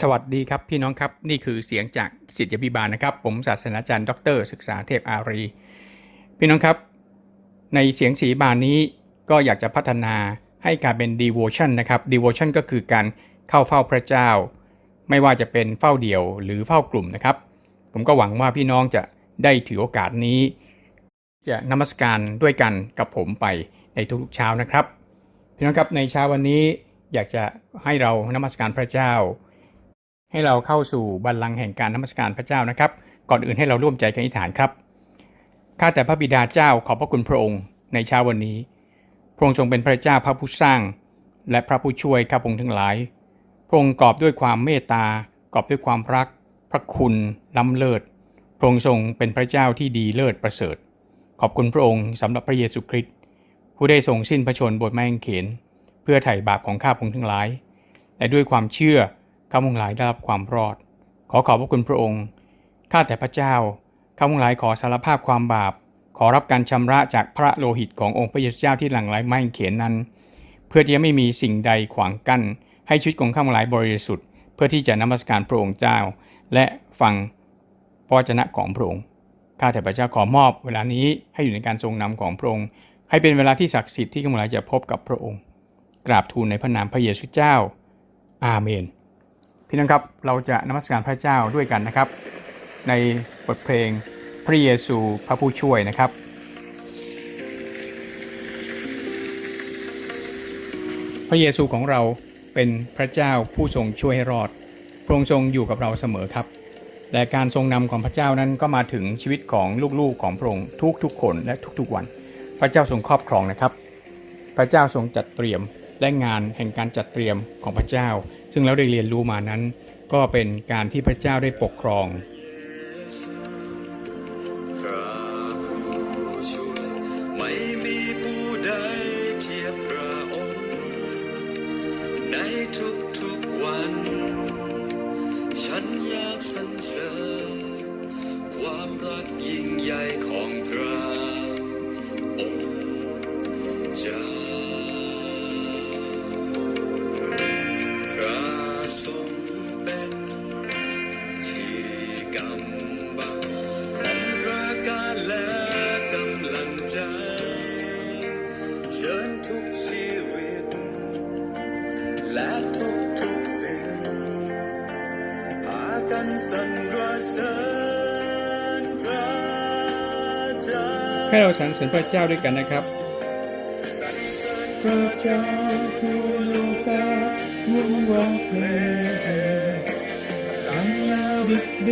สวัสดีครับพี่น้องครับ นี่คือเสียงจากสิทธิพิบาลนะครับ ผมศาสตราจารย์ ดร ศึกษาเทพอารี พี่น้องครับ ในเสียงสีบานนี้ก็อยากจะพัฒนาให้การเป็น devotion นะครับ devotion ก็คือการเข้าเฝ้าพระเจ้า ไม่ว่าจะเป็นเฝ้าเดี่ยวหรือเฝ้ากลุ่มนะครับ ผมก็หวังว่าพี่น้องจะได้ถือโอกาสนี้ จะนมัสการด้วยกันกับผมไปในทุกๆเช้านะครับ พี่น้องครับในเช้าวันนี้อยากจะให้เรานมัสการพระเจ้า ให้เราเข้าสู่บัลลังก์แห่งการนมัสการพระเจ้านะครับ ก่อนอื่นให้เราร่วมใจกันอธิษฐานครับข้าแต่พระบิดาเจ้าขอบพระคุณพระองค์ในเช้าวันนี้ พระองค์ทรงเป็นพระเจ้าพระผู้สร้าง และพระผู้ช่วยข้าพงทั้งหลาย พระองค์กอบด้วยความเมตตากอบด้วยความรัก พระคุณล้ำเลิศ พระองค์ทรงเป็นพระเจ้าที่ดีเลิศประเสริฐ ขอบคุณพระองค์สำหรับพระเยซูคริสต์ผู้ได้ทรงสิ้นพระชนบนไม้กางเขน เพื่อไถ่บาปของข้าพงทั้งหลาย และด้วยความเชื่อ ข้าพงหลายได้รับความรอด ขอขอบพระคุณพระองค์ ข้าแต่พระเจ้า ข้าพงหลายขอสารภาพความบาป ขอรับการชำระจากพระโลหิตขององค์พระเยซูเจ้าที่หลั่งไหลไม้กางเขนนั้น เพื่อที่จะไม่มีสิ่งใดขวางกั้น ให้ชีวิตของข้าพงหลายบริสุทธิ์ เพื่อที่จะนมัสการพระองค์เจ้า และฟังพระวจนะของพระองค์ ข้าแต่พระเจ้าขอมอบเวลานี้ให้อยู่ในการทรงนำของพระองค์ ให้เป็นเวลาที่ศักดิ์สิทธิ์ที่ข้าพงหลายจะพบกับพระองค์ กราบทูลในพระนามพระเยซูเจ้า อาเมน พี่น้องครับเราจะนมัสการพระเจ้าด้วยกันนะครับ ในบทเพลงพระเยซูพระผู้ช่วยนะครับพระเยซูของเราเป็นพระเจ้าผู้ทรงช่วยให้รอด พระองค์ทรงอยู่กับเราเสมอครับ และการทรงนำของพระเจ้านั้นก็มาถึงชีวิตของลูกๆของพระองค์ทุกๆคนและทุกๆวัน พระเจ้าทรงครอบครองนะครับ พระเจ้าทรงจัดเตรียมและงานแห่งการจัดเตรียมของพระเจ้า ซึ่งเราได้เรียนรู้มานั้น ก็เป็นการที่พระเจ้าได้ปกครอง ให้เราสรรเสริญพระเจ้าด้วยกันนะครับพระเจ้าทั่วโลกามุ่งร้องเพลงพลังแลาบิดเด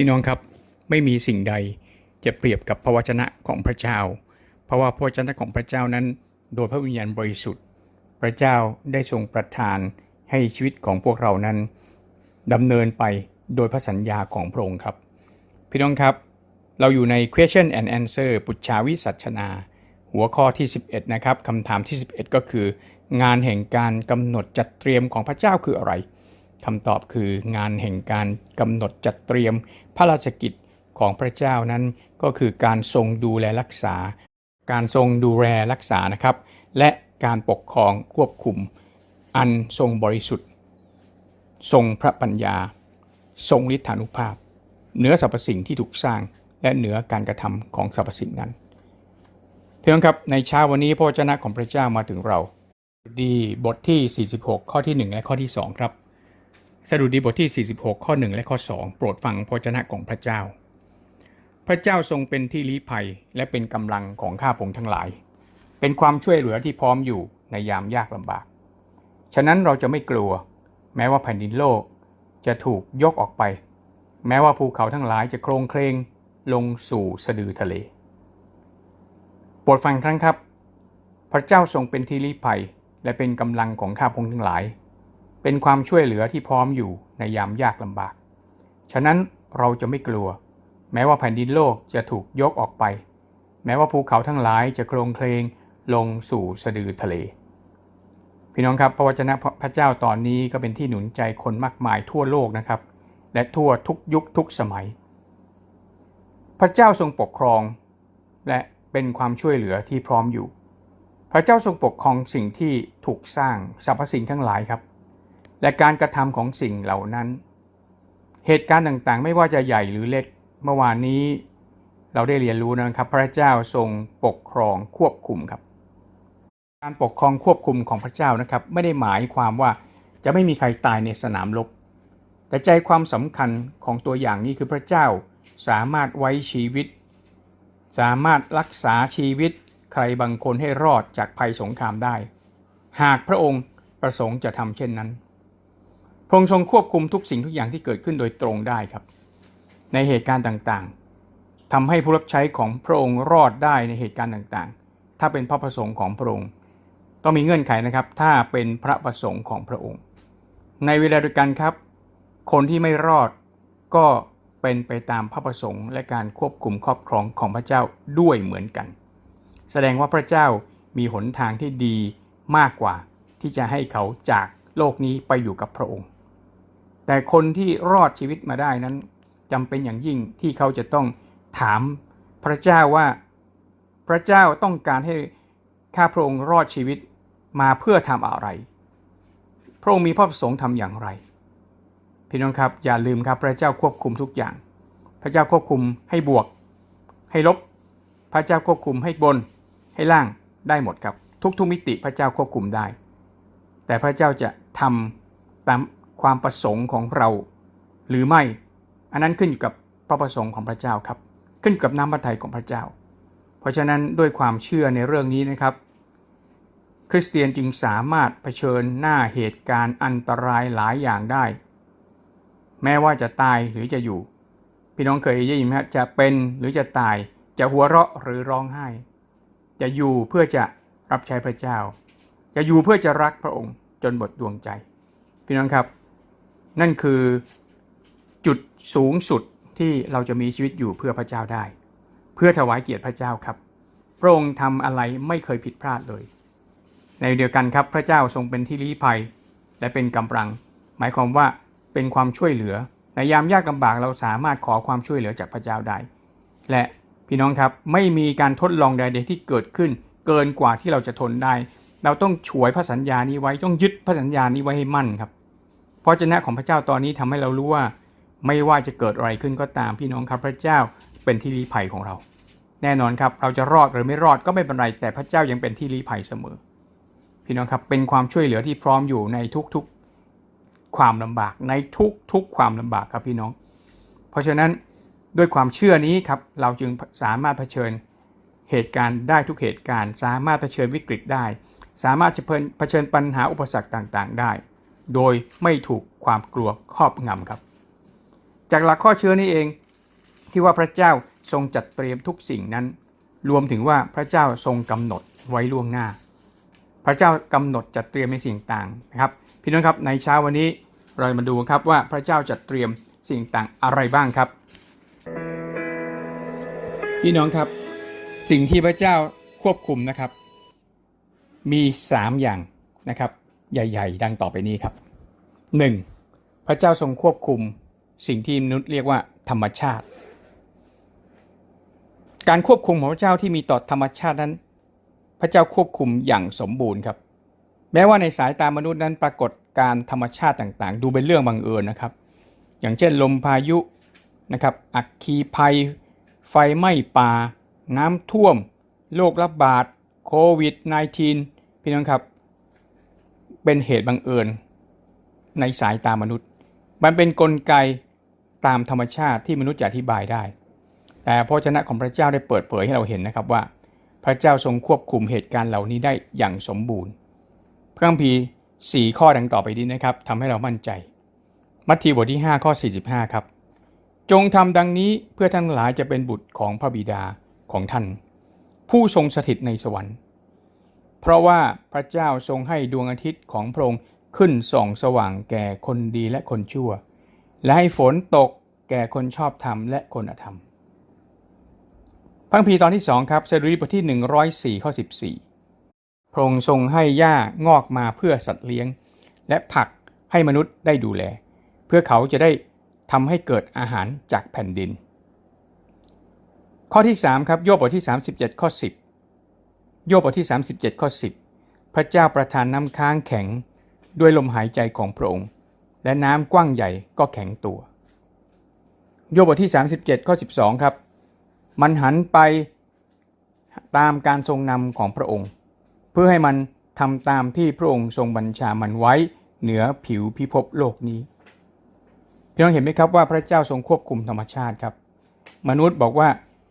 พี่น้องครับไม่มีสิ่งใดจะเปรียบกับพระวจนะของพระเจ้า เพราะว่าพระวจนะของพระเจ้านั้น โดยพระวิญญาณบริสุทธิ์ พระเจ้าได้ทรงประทานให้ชีวิตของพวกเรานั้นดำเนินไปโดยพระสัญญาของพระองค์ครับ พี่น้องครับ เราอยู่ใน question and answer ปุจชาวิสัชนา หัวข้อที่ 11 นะครับคำถามที่ 11 ก็คือ งานแห่งการกำหนดจัดเตรียมของพระเจ้าคืออะไร คำตอบคืองานแห่งการกำหนดจัดเตรียมพระราชกิจของพระเจ้านั้นก็คือการทรงดูแลรักษา การทรงดูแลรักษานะครับ และการปกครองควบคุม อันทรงบริสุทธิ์ ทรงพระปัญญา ทรงฤทธานุภาพ เหนือสรรพสิ่งที่ถูกสร้างและเหนือการกระทำของสรรพสิ่งนั้นเพื่อนครับในเช้าวันนี้พระวจนะของพระเจ้ามาถึงเรา ดีบทที่ 46 ข้อที่ 1 และข้อที่ 2 ครับ สดุดีบทที่ 46 ข้อ 1 และข้อ 2 โปรดฟังพระวจนะของพระเจ้า พระเจ้าทรงเป็นที่ลี้ภัยและเป็นกำลังของข้าพงทั้งหลาย เป็นความช่วยเหลือที่พร้อมอยู่ในยามยากลำบาก ฉะนั้นเราจะไม่กลัว แม้ว่าแผ่นดินโลกจะถูกยกออกไป แม้ว่าภูเขาทั้งหลายจะโครงเคลงลงสู่สะดือทะเล โปรดฟังครั้งครับ พระเจ้าทรงเป็นที่ลี้ภัยและเป็นกำลังของข้าพงทั้งหลาย เป็นความช่วยเหลือที่พร้อมอยู่ในยามยากลำบาก ฉะนั้นเราจะไม่กลัว แม้ว่าแผ่นดินโลกจะถูกยกออกไป แม้ว่าภูเขาทั้งหลายจะโครงเคลงลงสู่สะดือทะเล พี่น้องครับพระวจนะพระเจ้าตอนนี้ก็เป็นที่หนุนใจคนมากมายทั่วโลกนะครับ และทั่วทุกยุคทุกสมัย พระเจ้าทรงปกครอง และเป็นความช่วยเหลือที่พร้อมอยู่ พระเจ้าทรงปกครองสิ่งที่ถูกสร้างสรรพสิ่งทั้งหลายครับ และการกระทำของสิ่งเหล่านั้น เหตุการณ์ต่างๆ ไม่ว่าจะใหญ่หรือเล็ก เมื่อวานนี้เราได้เรียนรู้นะครับ พระเจ้าทรงปกครองควบคุมครับ การปกครองควบคุมของพระเจ้านะครับ ไม่ได้หมายความว่าจะไม่มีใครตายในสนามรบแต่ใจความสำคัญของตัวอย่างนี้คือพระเจ้าสามารถไว้ชีวิต สามารถรักษาชีวิตใครบางคนให้รอดจากภัยสงครามได้ หากพระองค์ประสงค์จะทำเช่นนั้น พระองค์ทรงควบคุมทุกสิ่งทุกอย่างที่เกิดขึ้นโดยตรงได้ครับ ในเหตุการณ์ต่างๆทำให้ผู้รับใช้ของพระองค์รอดได้ในเหตุการณ์ต่างๆ ถ้าเป็นพระประสงค์ของพระองค์ ต้องมีเงื่อนไขนะครับ ถ้าเป็นพระประสงค์ของพระองค์ ในเวลาเดียวกันครับ คนที่ไม่รอดก็เป็นไปตามพระประสงค์ และการควบคุมครอบครองของพระเจ้าด้วยเหมือนกัน แสดงว่าพระเจ้ามีหนทางที่ดีมากกว่าที่จะให้เขาจากโลกนี้ไปอยู่กับพระองค์ แต่คนที่รอดชีวิตมาได้นั้นจำเป็นอย่างยิ่งที่เขาจะต้องถามพระเจ้าว่าพระเจ้าต้องการให้ข้าพระองค์รอดชีวิตมาเพื่อทำอะไร พระองค์มีพระประสงค์ทำอย่างไร พี่น้องครับอย่าลืมครับพระเจ้าควบคุมทุกอย่าง พระเจ้าควบคุมให้บวก ให้ลบ พระเจ้าควบคุมให้บน ให้ล่างได้หมดครับ ทุกๆมิติพระเจ้าควบคุมได้ แต่พระเจ้าจะทำตาม ความประสงค์ของเรา หรือไม่ อันนั้นขึ้นอยู่กับพระประสงค์ของพระเจ้าครับ ขึ้นอยู่กับน้ำพระทัยของพระเจ้า เพราะฉะนั้นด้วยความเชื่อในเรื่องนี้นะครับ คริสเตียนจึงสามารถเผชิญหน้าเหตุการณ์อันตรายหลายอย่างได้ แม้ว่าจะตายหรือจะอยู่ พี่น้องเคยได้ยินไหมครับจะเป็นหรือจะตายจะหัวเราะหรือร้องไห้ จะอยู่เพื่อจะรับใช้พระเจ้า จะอยู่เพื่อจะรักพระองค์จนหมดดวงใจ พี่น้องครับ นั่นคือจุดสูงสุดที่เราจะมีชีวิตอยู่เพื่อพระเจ้าได้ เพื่อถวายเกียรติพระเจ้าครับ พระองค์ทำอะไรไม่เคยผิดพลาดเลย ในเดียวกันครับพระเจ้าทรงเป็นที่ลี้ภัย และเป็นกำลัง หมายความว่าเป็นความช่วยเหลือในยามยากลำบากเราสามารถขอความช่วยเหลือจากพระเจ้าได้ และพี่น้องครับไม่มีการทดลองใดๆที่เกิดขึ้น เกินกว่าที่เราจะทนได้ เราต้องฉวยพระสัญญานี้ไว้ต้องยึดพระสัญญานี้ไว้ให้มั่นครับ ราะเจนะของพระเจ้าตอนนี้ทำให้เรารู้ว่า ไม่ว่าจะเกิดอะไรขึ้นก็ตามพี่น้องครับพระเจ้าเป็นที่ลี้ภัยของเรา แน่นอนครับเราจะรอดหรือไม่รอดก็ไม่เป็นไร แต่พระเจ้ายังเป็นที่ลี้ภัยเสมอ พี่น้องครับเป็นความช่วยเหลือที่พร้อมอยู่ในทุกๆความลำบากในทุกๆความลำบากครับพี่น้อง เพราะฉะนั้นด้วยความเชื่อนี้ครับเราจึงสามารถเผชิญเหตุการณ์ได้ทุกเหตุการณ์ สามารถเผชิญวิกฤตได้ สามารถจะเผชิญปัญหาอุปสรรคต่าง ๆ ได้ โดยไม่ถูกความกลัวครอบงำครับ จากหลักข้อเชื่อนี้เอง ที่ว่าพระเจ้าทรงจัดเตรียมทุกสิ่งนั้น รวมถึงว่าพระเจ้าทรงกำหนดไว้ล่วงหน้า พระเจ้ากำหนดจัดเตรียมในสิ่งต่างนะครับ พี่น้องครับในเช้าวันนี้เรามาดูครับว่าพระเจ้าจัดเตรียมสิ่งต่างอะไรบ้างครับ พี่น้องครับ สิ่งที่พระเจ้าควบคุมนะครับ มี 3 อย่างนะครับ ใหญ่ ๆ ดังต่อไปนี้ครับ 1. พระเจ้าทรงควบคุมสิ่งที่มนุษย์เรียกว่าธรรมชาติ การควบคุมของพระเจ้าที่มีต่อธรรมชาตินั้น พระเจ้าควบคุมอย่างสมบูรณ์ครับ แม้ว่าในสายตามนุษย์นั้นปรากฏการธรรมชาติต่างๆ ดูเป็นเรื่องบังเอิญนะครับ อย่างเช่นลมพายุนะครับอัคคีภัย ไฟไหม้ป่า น้ำท่วม โรคระบาด โควิด -19 พี่น้องครับ เป็นเหตุบังเอิญ ในสายตามนุษย์ มันเป็นนกลไกตามธรรมชาติที่มนุษย์จะอธิบายได้ แต่พระเจ้าของพระเจ้าได้เปิดเผยให้เราเห็นนะครับว่า พระเจ้าทรงควบคุมเหตุการณ์เหล่านี้ได้อย่างสมบูรณ์ พระคัมภีร์สี่ข้อดังต่อไปนี้นะครับทำให้เรามั่นใจ มัทธิวบทที่ 5 ข้อ 45 ครับ จงทำดังนี้เพื่อท่านทั้งหลายจะเป็นบุตรของพระบิดาของท่าน ผู้ทรงสถิตในสวรรค์ เพราะว่าพระเจ้าทรงให้ดวงอาทิตย์ของพระองค์ขึ้นส่องสว่างแก่คนดีและคนชั่ว และให้ฝนตกแก่คนชอบธรรมและคนอธรรมพระคัมภีตอนที่ 2 ครับสดุดีบทที่ 104ข้อ14 พระองค์ทรงให้หญ้างอกมาเพื่อสัตว์เลี้ยง และผักให้มนุษย์ได้ดูแล เพื่อเขาจะได้ทำให้เกิดอาหารจากแผ่นดิน ข้อที่ 3 ครับโยบบทที่ 37 ข้อ 10 โยบบทที่ 37 ข้อ 10 พระเจ้าประทานน้ำค้างแข็งด้วยลมหายใจของพระองค์ และน้ำกว้างใหญ่ก็แข็งตัว โยบบทที่ 37 ข้อ 12 ครับ มันหันไปตามการทรงนำของพระองค์ เพื่อให้มันทำตามที่พระองค์ทรงบัญชามันไว้เหนือผิวพิภพโลกนี้พี่น้องเห็นไหมครับว่าพระเจ้าทรงควบคุมธรรมชาติครับ มนุษย์บอกว่า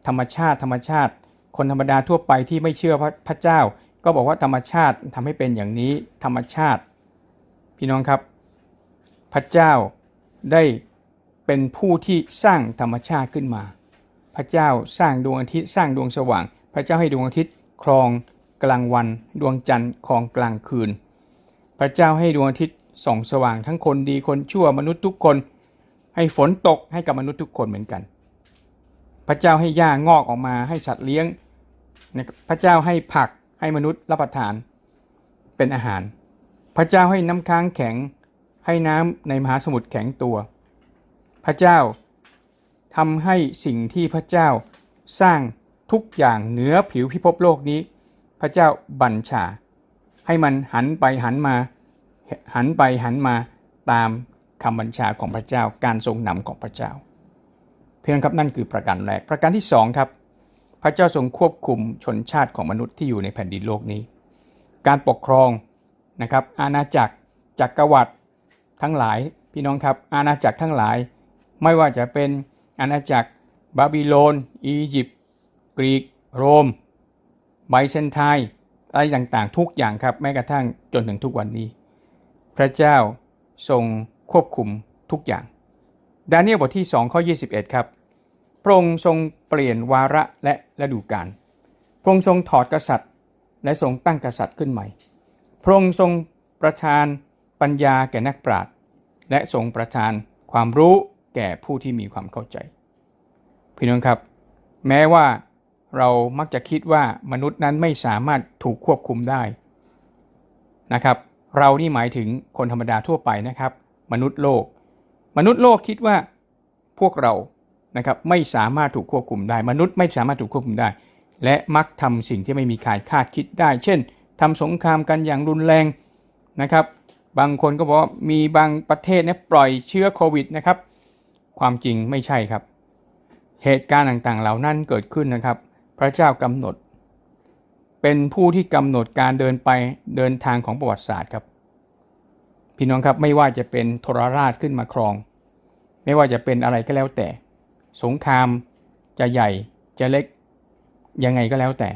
ธรรมชาติธรรมชาติ คนธรรมดาทั่วไปที่ไม่เชื่อพระพระเจ้า ก็บอกว่าธรรมชาติทำให้เป็นอย่างนี้ธรรมชาติ พี่น้องครับ พระเจ้าได้เป็นผู้ที่สร้างธรรมชาติขึ้นมา พระเจ้าสร้างดวงอาทิตย์สร้างดวงสว่าง พระเจ้าให้ดวงอาทิตย์ครองกลางวันดวงจันทร์ครองกลางคืน พระเจ้าให้ดวงอาทิตย์ส่องสว่างทั้งคนดีคนชั่วมนุษย์ทุกคน ให้ฝนตกให้กับมนุษย์ทุกคนเหมือนกัน พระเจ้าให้หญ้างอกออกมาให้สัตว์เลี้ยง พระเจ้าให้ผักให้มนุษย์รับประทานเป็นอาหาร พระเจ้าให้น้ำค้างแข็งให้น้ำในมหาสมุทรแข็งตัว พระเจ้าทำให้สิ่งที่พระเจ้าสร้างทุกอย่างเหนือผิวพิภพโลกนี้ พระเจ้าบัญชา ให้มันหันไปหันมา หันไปหันมาตามคำบัญชาของพระเจ้าการทรงนำของพระเจ้า เพียงครับนั่นคือประการแรกประการที่สองครับ พระเจ้าทรงควบคุมชนชาติของมนุษย์ที่อยู่ในแผ่นดินโลกนี้ การปกครองนะครับอาณาจักรจักรวรรดิทั้งหลายพี่น้องครับอาณาจักรทั้งหลาย ไม่ว่าจะเป็นอาณาจักรบาบิโลน อียิปต์กรีก โรม ไบเซนไทน์อะไรต่างๆ ทุกอย่างครับแม้กระทั่งจนถึงทุกวันนี้ พระเจ้าทรงควบคุมทุกอย่าง ดาเนียลบทที่2ข้อ21 ครับ พระองค์ทรงเปลี่ยนวาระและฤดูกาลพระองค์ทรงถอดกษัตริย์และทรงตั้งกษัตริย์ขึ้นใหม่ พระองค์ทรงประทานปัญญาแก่นักปราชญ์และทรงประทานความรู้แก่ผู้ที่มีความเข้าใจ พี่น้องครับ แม้ว่าเรามักจะคิดว่ามนุษย์นั้นไม่สามารถถูกควบคุมได้นะครับ เรานี่หมายถึงคนธรรมดาทั่วไปนะครับ มนุษย์โลก มนุษย์โลกคิดว่าพวกเรา นะครับไม่สามารถถูกควบคุมได้ มนุษย์ไม่สามารถถูกควบคุมได้ และมักทำสิ่งที่ไม่มีใครคาดคิดได้ เช่นทำสงครามกันอย่างรุนแรงนะครับ บางคนก็บอกว่ามีบางประเทศเนี่ยปล่อยเชื้อโควิดนะครับ ความจริงไม่ใช่ครับ เหตุการณ์ต่างๆ เหล่านั้นเกิดขึ้นนะครับ พระเจ้ากำหนด เป็นผู้ที่กำหนดการเดินไปเดินทางของประวัติศาสตร์ครับ พี่น้องครับไม่ว่าจะเป็นทรราชขึ้นมาครอง ไม่ว่าจะเป็นอะไรก็แล้วแต่ สงครามจะใหญ่จะเล็กยังไงก็แล้วแต่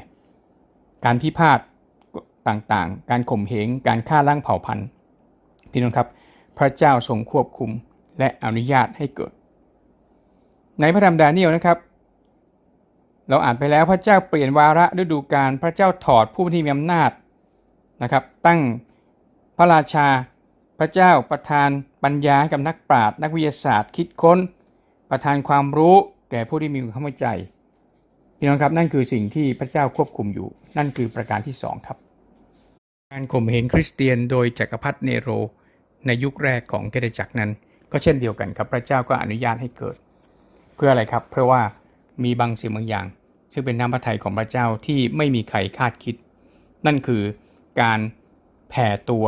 การพิพาทต่างๆ การข่มเหง การฆ่าล้างเผ่าพันธุ์พี่น้องครับ พระเจ้าทรงควบคุมและอนุญาตให้เกิด ในพระธรรมดาเนียลนะครับ เราอ่านไปแล้วพระเจ้าเปลี่ยนวาระฤดูกาลพระเจ้าถอดผู้ที่มีอำนาจนะครับ ตั้งพระราชา พระเจ้าประทานปัญญาให้กับนักปราชญ์นักวิทยาศาสตร์ คิดค้น ประทานความรู้แก่ผู้ที่มีความเข้าใจพี่น้องครับนั่นคือสิ่งที่พระเจ้าควบคุมอยู่ นั่นคือประการที่สองครับ การข่มเหงคริสเตียนโดยจักรพรรดิเนโร ในยุคแรกของเกดจักรนั้น ก็เช่นเดียวกันครับ พระเจ้าก็อนุญาตให้เกิด เพื่ออะไรครับ เพราะว่ามีบางสิ่งบางอย่าง ซึ่งเป็นน้ำพระทัยของพระเจ้าที่ไม่มีใครคาดคิด นั่นคือการแผ่ตัว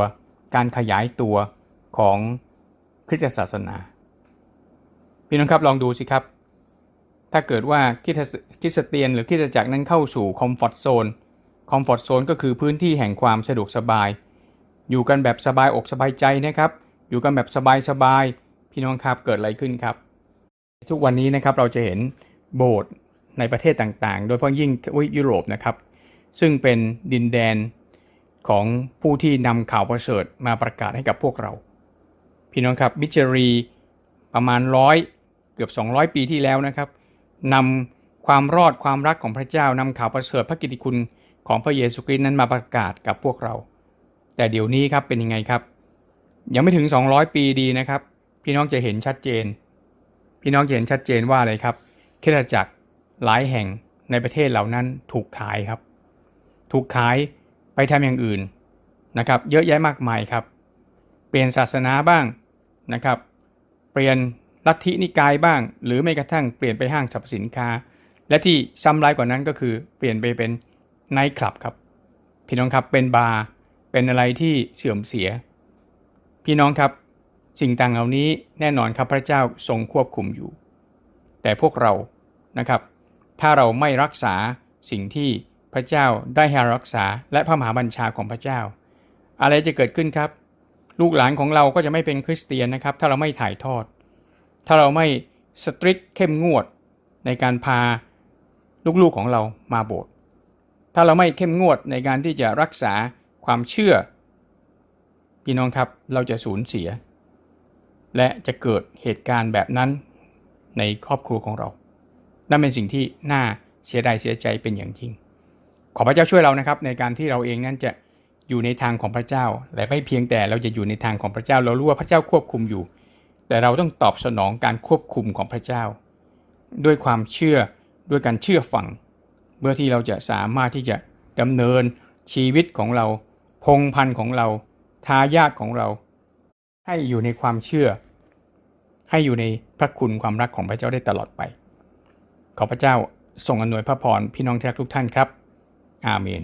การขยายตัวของคริสตศาสนา พี่น้องครับลองดูสิครับ ถ้าเกิดว่าคิสตคริสเตียนหรือคิสจักรนั้นเข้าสู่คอมฟอร์ทโซนคอมฟอร์ทโซนก็คือพื้นที่แห่งความสะดวกสบาย อยู่กันแบบสบายอกสบายใจนะครับ อยู่กันแบบสบายๆพี่น้องครับเกิดอะไรขึ้นครับ ทุกวันนี้นะครับเราจะเห็นโบสถ์ในประเทศต่างๆ โดยเฉพาะยิ่งวีปยุโรปนะครับ ซึ่งเป็นดินแดนของผู้ที่นำข่าวประเสริฐมาประกาศให้กับพวกเรา พี่น้องครับมิชรีประมาณร้อย เกือบ 200 ปีที่แล้วนะครับนำความรอดความรักของพระเจ้านำข่าวประเสริฐพระกิตติคุณของพระเยซูคริสต์นั้นมาประกาศกับพวกเรา แต่เดี๋ยวนี้ครับเป็นยังไงครับ ยังไม่ถึง 200 ปีดีนะครับ พี่น้องจะเห็นชัดเจน พี่น้องจะเห็นชัดเจนว่าอะไรครับคริสตจักรหลายแห่งในประเทศเหล่านั้นถูกขายครับ ถูกขายไปทำอย่างอื่นนะครับ เยอะแยะมากมายครับ เปลี่ยนศาสนาบ้างนะครับ เปลี่ยน ลัทธินิกายบ้าง หรือไม่กระทั่งเปลี่ยนไปห้างสรรพสินค้า และที่ซ้ำร้ายกว่านั้นก็คือเปลี่ยนไปเป็นไนท์คลับครับ พี่น้องครับเป็นบาร์เป็นอะไรที่เสื่อมเสีย พี่น้องครับสิ่งต่างเหล่านี้แน่นอนครับพระเจ้าทรงควบคุมอยู่ แต่พวกเรานะครับ ถ้าเราไม่รักษาสิ่งที่พระเจ้าได้ให้รักษาและพระมหาบัญชาของพระเจ้า อะไรจะเกิดขึ้นครับ ลูกหลานของเราก็จะไม่เป็นคริสเตียนนะครับ ถ้าเราไม่ถ่ายทอด ถ้าเราไม่สตริกเข้มงวดในการพาลูกๆของเรามาโบสถ์ถ้าเราไม่เข้มงวดในการที่จะรักษาความเชื่อ พี่น้องครับเราจะสูญเสีย และจะเกิดเหตุการณ์แบบนั้นในครอบครัวของเรา นั่นเป็นสิ่งที่น่าเสียดายเสียใจเป็นอย่างยิ่ง ขอพระเจ้าช่วยเรานะครับ ในการที่เราเองนั้นจะอยู่ในทางของพระเจ้า และไม่เพียงแต่เราจะอยู่ในทางของพระเจ้า เรารู้ว่าพระเจ้าควบคุมอยู่ แต่เราต้องตอบสนองการควบคุมของพระเจ้า ด้วยความเชื่อด้วยการเชื่อฟังเพื่อที่เราจะสามารถที่จะดำเนินชีวิตของเรา พงพันธุ์ของเรา ทายาทของเรา ให้อยู่ในความเชื่อ ให้อยู่ในพระคุณความรักของพระเจ้าได้ตลอดไป ขอพระเจ้าทรงอนวยพระพรพี่น้องที่รักทุกท่านครับ อาเมน